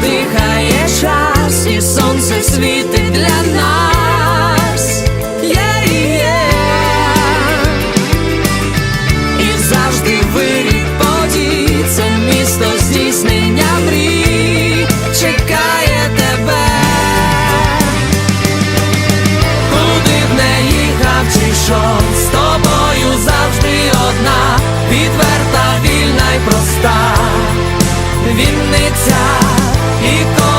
дихає час, і сонце світить для нас, Є є. І завжди вирік подій Це місто здійснення мрій. Чекає тебе, куди б не їхав чи йшов, з тобою завжди одна, відверта, вільна й проста. Вінниця. y con